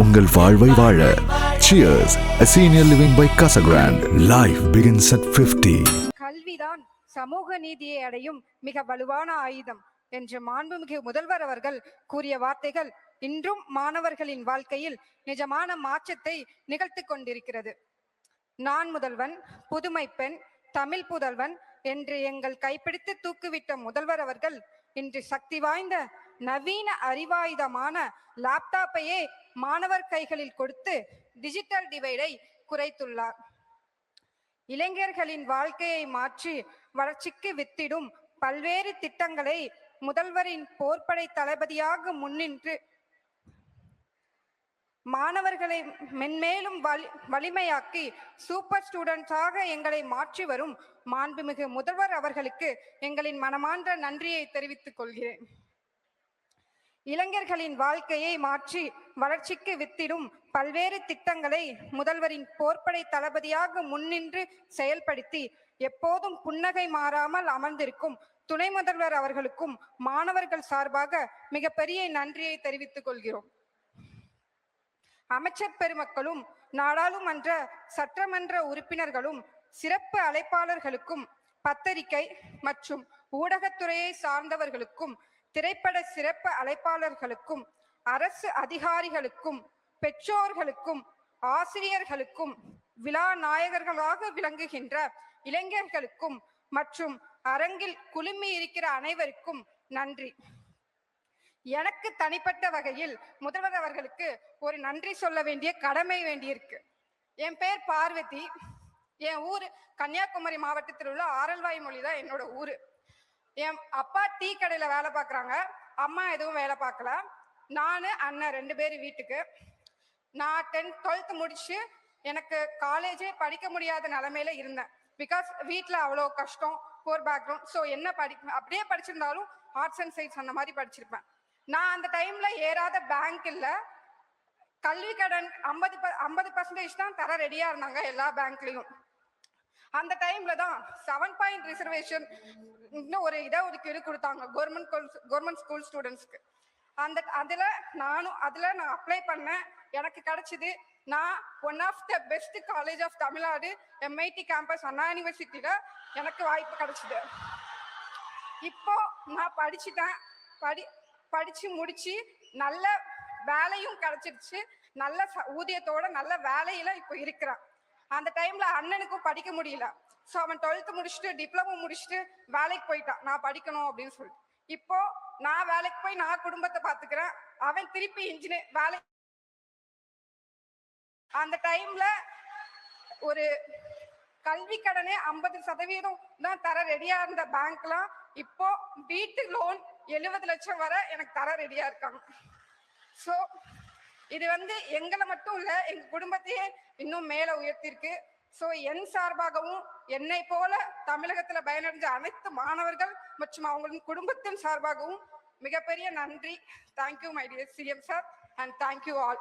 உங்கள் வாழ்வை வாழ cheers a senior living by Casa Grande. Life begins at 50. கல்விதான் சமூக நீதியை அடையும் மிக வலுவான ஆயுதம் என்று மாண்புமிகு முதல்வர் அவர்கள் கூறிய வார்த்தைகள் இன்றும் மாணவர்களின் வாழ்க்கையில் நிஜமான மாற்றத்தை நிகழ்த்தி கொண்டிருக்கிறது நான் முதல்வன் புதுமை பெண் தமிழ் புதல்வன் என்று எங்கள் கைப்பிடித்து தூக்குவிட்ட முதல்வர் அவர்கள் இன்று சக்தி வாய்ந்த நவீன அறிவாயுதமான லேப்டாப்பையே மாணவர் கைகளில் கொடுத்து டிஜிட்டல் டிவைடை குறைத்துள்ளார். இளைஞர்களின் வாழ்க்கையை மாற்றி வளர்ச்சிக்கு வித்திடும் பல்வேறு திட்டங்களை முதல்வரின் போர்ப்படை தளபதியாக முன்னின்று மாணவர்களை மென்மேலும் வலி வலிமையாக்கி சூப்பர் ஸ்டூடெண்ட்ஸாக எங்களை மாற்றி வரும் மாண்புமிகு முதல்வர் அவர்களுக்கு எங்களின் மனமான்ற நன்றியை தெரிவித்துக் கொள்கிறேன். இளைஞர்களின் வாழ்க்கையை மாற்றி வளர்ச்சிக்கு வித்திடும் பல்வேறு திட்டங்களை முதல்வரின் போர்ப்படை தளபதியாக முன்னின்று செயல்படுத்தி எப்போதும் புன்னகை மாறாமல் அமர்ந்திருக்கும் துணை முதல்வர் அவர்களுக்கும் மாணவர்கள் சார்பாக மிகப்பெரிய நன்றியை தெரிவித்துக் கொள்கிறோம். அமைச்சர் பெருமக்களும் நாடாளுமன்ற சட்டமன்ற உறுப்பினர்களும் சிறப்பு அழைப்பாளர்களுக்கும் பத்திரிகை மற்றும் ஊடகத்துறையை சார்ந்தவர்களுக்கும் திரைப்பட சிறப்பு அழைப்பாளர்களுக்கும் அரசு அதிகாரிகளுக்கும் பெற்றோர்களுக்கும் ஆசிரியர்களுக்கும் விழா நாயகர்களாக விளங்குகின்ற இளைஞர்களுக்கும் மற்றும் அரங்கில் குழுமி இருக்கிற அனைவருக்கும் நன்றி. எனக்கு தனிப்பட்ட வகையில் முதல்வர் அவர்களுக்கு ஒரு நன்றி சொல்ல வேண்டிய கடமை வேண்டியிருக்கு. என் பேர் பார்வதி. என் ஊர் கன்னியாகுமரி மாவட்டத்தில் உள்ள ஆரல்வாய் மொழி தான் என்னோட ஊர். என் அப்பா டீ கடையில் வேலை பார்க்குறாங்க அம்மா எதுவும் வேலை பார்க்கல நான் அண்ணன் ரெண்டு பேரும் வீட்டுக்கு. நான் டென்த் டுவெல்த் முடிச்சு எனக்கு காலேஜே படிக்க முடியாத நிலமையில இருந்தேன். பிகாஸ் வீட்டில் அவ்வளோ கஷ்டம் போர் பேக்ரவுண்ட் ஸோ என்ன படி அப்படியே படிச்சிருந்தாலும் ஆர்ட்ஸ் அண்ட் சயின்ஸ் அந்த மாதிரி படிச்சிருப்பேன். நான் அந்த டைம்ல ஏறாத பேங்க் இல்லை. கல்வி கடன் ஐம்பது ஐம்பது பர்சன்டேஜ் தான் தர ரெடியா இருந்தாங்க எல்லா பேங்க்லயும் அந்த டைம்ல தான் செவன் பாயிண்ட் ரிசர்வேஷன் இன்னும் ஒரு இட ஒதுக்கீடு கொடுத்தாங்க கவர்மெண்ட் கவர்மெண்ட் ஸ்கூல் ஸ்டூடெண்ட்ஸ்க்கு அந்த அதுல நானும் அதுல நான் அப்ளை பண்ணேன். எனக்கு கிடைச்சது நான் one of the best college of Tamil Nadu MIT campus Anna யூனிவர்சிட்டியில எனக்கு வாய்ப்பு கிடைச்சிது. இப்போ நான் படிச்சுட்டேன். படி படிச்சு முடிச்சு நல்ல வேலையும் கிடைச்சிருச்சு. நல்ல ச- ஊதியத்தோட நல்ல வேலையில இப்போ இருக்கிறான். அந்த டைம்ல அண்ணனுக்கும் படிக்க முடியல. ஸோ அவன் டுவெல்த் முடிச்சுட்டு டிப்ளமோ முடிச்சுட்டு வேலைக்கு போயிட்டான். நான் படிக்கணும் அப்படின்னு சொல்லிட்டு. இப்போ நான் வேலைக்கு போய் நான் குடும்பத்தை பாத்துக்கிறேன். அவன் திருப்பி இன்ஜினியர் வேலை அந்த டைம்ல ஒரு கல்வி கடனே ஐம்பது சதவீதம் தான் தர ரெடியா இருந்த பேங்க்லாம் இப்போ வீட்டு லோன் எழுபது லட்சம் வரை எனக்கு தர ரெடியா இருக்காங்க. ஸோ இது வந்து எங்களை மட்டும் இல்ல எங்க குடும்பத்தையே இன்னும் மேல உயர்த்திருக்கு ஸோ என் சார்பாகவும் என்னை போல தமிழகத்துல பயனடைஞ்ச அனைத்து மாணவர்கள் மற்றும் அவங்களின் குடும்பத்தின் சார்பாகவும் மிகப்பெரிய நன்றி. Thank you my dear CM sir and thank you all